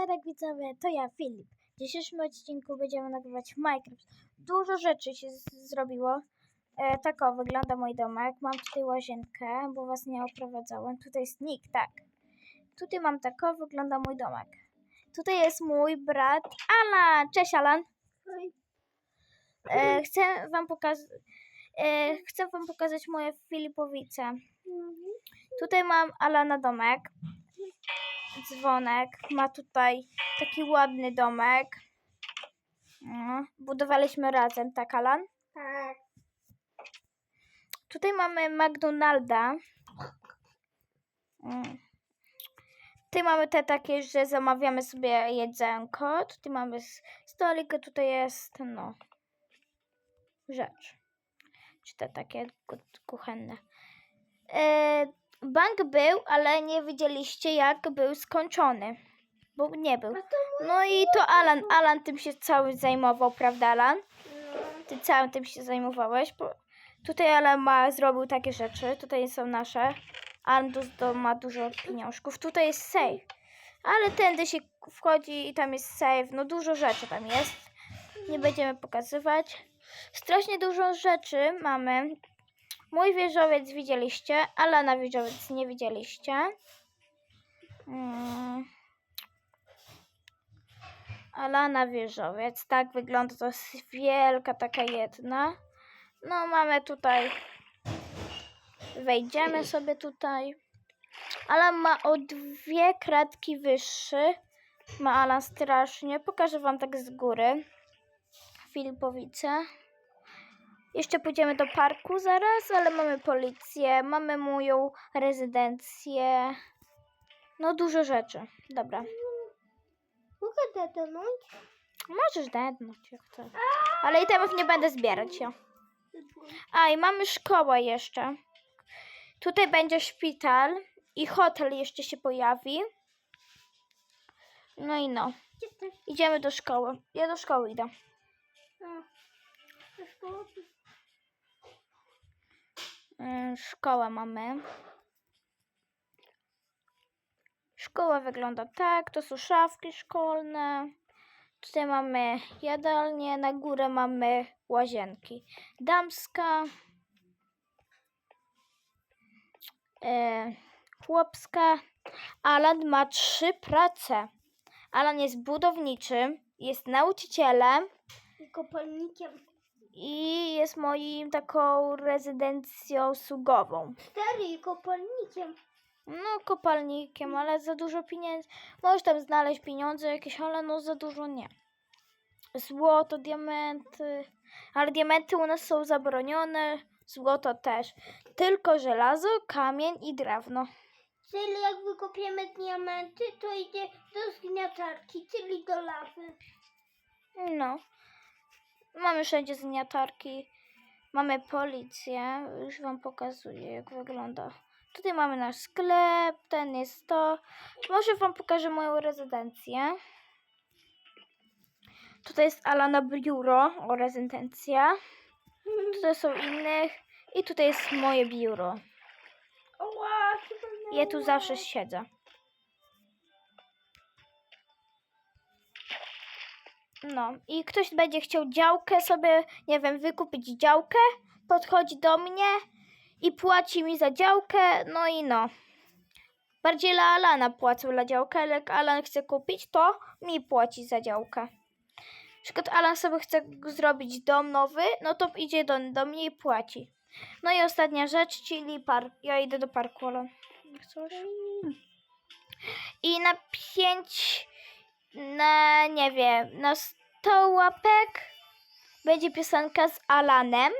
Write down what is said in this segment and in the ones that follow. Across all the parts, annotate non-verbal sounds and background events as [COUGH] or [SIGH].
Superek widzowie, to ja Filip. W dzisiejszym odcinku będziemy nagrywać Minecraft. Dużo rzeczy się zrobiło. E, tak wygląda mój domek. Mam tutaj łazienkę, bo was nie oprowadzałem. Tutaj jest nick, tak. Tutaj mam tak o, wygląda mój domek. Tutaj jest mój brat Alan. Cześć Alan. E, chcę wam pokazać... E, chcę wam pokazać moje Filipowice. Tutaj mam Alana domek. Dzwonek. Ma tutaj taki ładny domek. No, budowaliśmy razem, tak Alan? Tak. Tutaj mamy McDonalda. Tutaj mamy te takie, że zamawiamy sobie jedzonko. Tutaj mamy stolik, tutaj jest, no, rzecz. Czy te takie ku- kuchenne. E, bank był, ale nie widzieliście, jak był skończony. Bo nie był. No i to Alan, Alan tym się cały zajmował, prawda Alan? Ty całym tym się zajmowałeś. Bo tutaj Alan ma, zrobił takie rzeczy. Tutaj są nasze. Alan du, do, ma dużo pieniążków. Tutaj jest safe. Ale tędy się wchodzi i tam jest safe. No dużo rzeczy tam jest. Nie będziemy pokazywać. Strasznie dużo rzeczy mamy. Mój wieżowiec widzieliście. Alana wieżowiec nie widzieliście. Mm. Alana wieżowiec. Tak wygląda. To jest wielka taka jedna. No mamy tutaj. Wejdziemy sobie tutaj. Alan ma o dwie kratki wyższy. Ma Alan strasznie. Pokażę wam tak z góry. Filipowice. Jeszcze pójdziemy do parku zaraz, ale mamy policję, mamy moją rezydencję. No dużo rzeczy. Dobra. Mogę dotknąć? Możesz dednąć jak chcesz. Ale itemów nie będę zbierać. Ja. A i mamy szkołę jeszcze. Tutaj będzie szpital i hotel jeszcze się pojawi. No i no. Idziemy do szkoły. Ja do szkoły idę. A, to szkoła? Mm, Szkołę mamy. Szkoła wygląda tak. To są szafki szkolne. Tutaj mamy jadalnię. Na górę mamy łazienki. Damska. E, chłopska. Alan ma trzy prace. Alan jest budowniczym, jest nauczycielem I kopalnikiem. I jest moim taką rezydencją sługową. Stary kopalnikiem. No, kopalnikiem, ale za dużo pieniędzy. Możesz tam znaleźć pieniądze jakieś, ale no za dużo nie. Złoto, diamenty. Ale diamenty u nas są zabronione, złoto też. Tylko żelazo, kamień i drewno. Czyli jak wykopiemy diamenty, to idzie do zgniatarki, czyli do lawy. No. Mamy wszędzie zgniatarki. Mamy policję. Już wam pokazuję, jak wygląda. Tutaj mamy nasz sklep, ten jest to. Może wam pokażę moją rezydencję. Tutaj jest Alana biuro, o rezydencja. Tutaj są innych. I tutaj jest moje biuro. Ja tu zawsze siedzę. No, i ktoś będzie chciał działkę sobie, nie wiem, wykupić działkę, podchodzi do mnie i płaci mi za działkę, no i no. Bardziej dla Alana płacę za działkę, ale jak Alan chce kupić, to mi płaci za działkę. Na przykład Alan sobie chce zrobić dom nowy, no to idzie do, do mnie i płaci. No i ostatnia rzecz, czyli park. Ja idę do parku, ale... Chcesz? I na pięć, na nie wiem, na 100 łapek będzie piosenka z Alanem.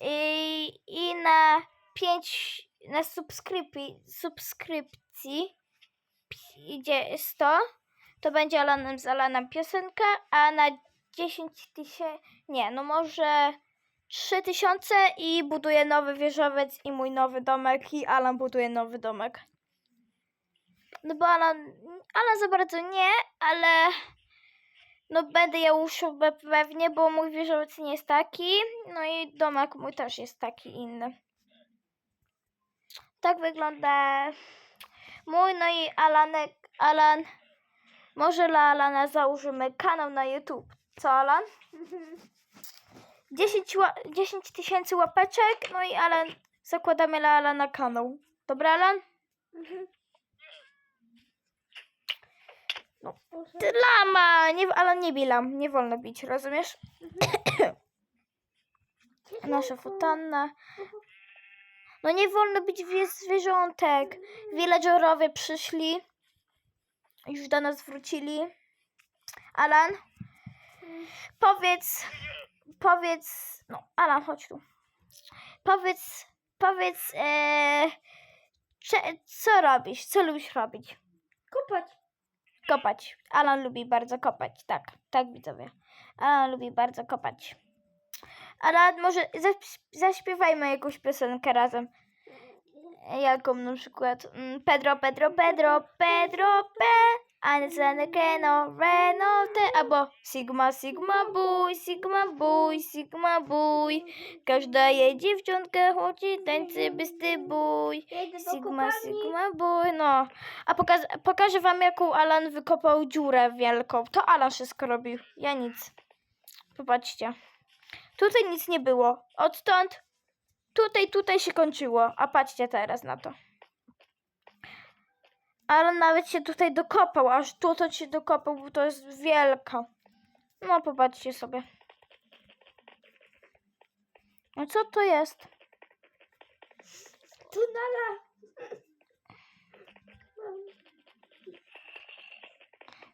I, i na pięć, na subskrypcji, subskrypcji idzie 100, to będzie Alanem z Alanem piosenka, a na 10 tysięcy, nie, no może 3000 i buduję nowy wieżowiec i mój nowy domek i Alan buduje nowy domek. No bo Alan, Alan za bardzo nie, ale no będę ja usił pewnie, bo mój wieżowiec nie jest taki, no i domek mój też jest taki inny. Tak wygląda mój, no i Alanek, Alan, może dla Alana założymy kanał na YouTube. Co, Alan? [LAUGHS] 10 ła- 10 tysięcy łapeczek, no i Alan, zakładamy dla Alana kanał. Dobra, Alan? No. Ty lama! Nie, Alan nie bilam, nie wolno bić, rozumiesz? Nasza fotanna. No nie wolno bić wie- zwierzątek. Villagerowie przyszli. Już do nas wrócili. Alan, powiedz, powiedz, no Alan, chodź tu. Powiedz, powiedz, e, cze, co robisz, co lubisz robić? Kopać. Kopać. Alan lubi bardzo kopać, tak, tak widzowie. Alan lubi bardzo kopać. Alan, może zaś- zaśpiewajmy jakąś piosenkę razem. Jaką na przykład mm, Pedro, Pedro, Pedro, Pedro, P, Anzane, Keno, Reno, Te, albo Sigma, Sigma, Bój, Sigma, Bój, Sigma, Bój. Każda jej dziewczątka chodzi tańczy bysty bój. Sigma. Sigma, bój, no. A pokaż, pokażę wam, jaką Alan wykopał dziurę wielką. To Alan wszystko robił, ja nic. Popatrzcie. Tutaj nic nie było. Odtąd, tutaj, tutaj się kończyło. A patrzcie teraz na to. Alan nawet się tutaj dokopał, aż tutaj się dokopał, bo to jest wielka. No, popatrzcie sobie. A co to jest? Tunela.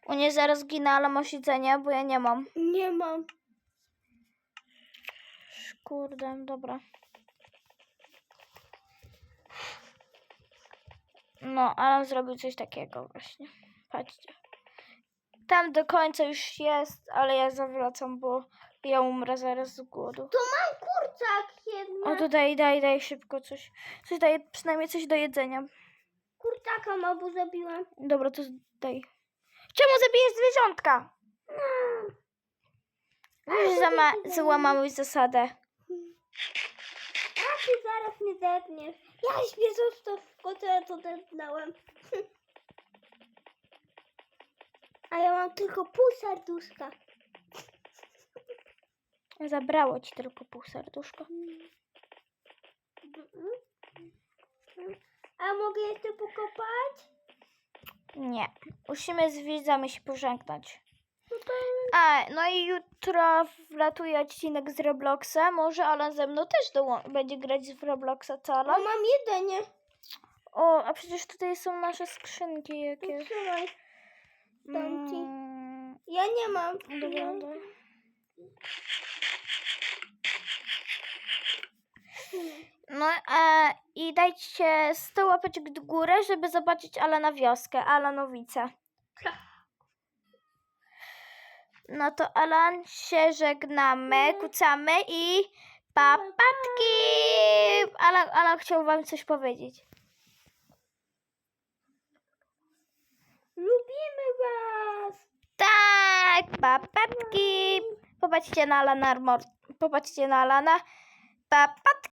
U nie zaraz ginę, ale masz jedzenie, bo ja nie mam. Nie mam. Kurde, dobra. No, Alan zrobił coś takiego właśnie. Patrzcie. Tam do końca już jest, ale ja zawracam, bo ja umrę zaraz z głodu. To mam kurczak jedna. O, to daj, daj, daj szybko coś. Coś daję, przynajmniej coś do jedzenia. Kurczaka ma, bo zabiłam. Dobra, to daj. Czemu zabijesz zwierzątka? Już zama- złamałeś zasadę. Ty zaraz mnie zepniesz. Ja śpię zostaw, to ja to zepnąłem. [LAUGHS] A ja mam tylko pół serduszka. Zabrało ci tylko pół serduszka. A mogę jeszcze pokopać? Nie. Musimy z widzami się pożegnać. No to A, no i jutro wlatuje odcinek z Robloxa. Może Alan ze mną też będzie grać w Robloxa, co Alan? mam jedzenie. O, a przecież tutaj są nasze skrzynki jakieś. Trzymaj. dam ci. Mm, Ja nie mam. dobra, dobra. No e, i dajcie 100 łapeczek do góry, żeby zobaczyć Alana wioskę, Alanowice. No to Alan się żegnamy, kucamy i papatki! Alan, Alan chciał wam coś powiedzieć. Lubimy was. Tak, papatki! Popatrzcie na Alana, popatrzcie na Alana. Papatki!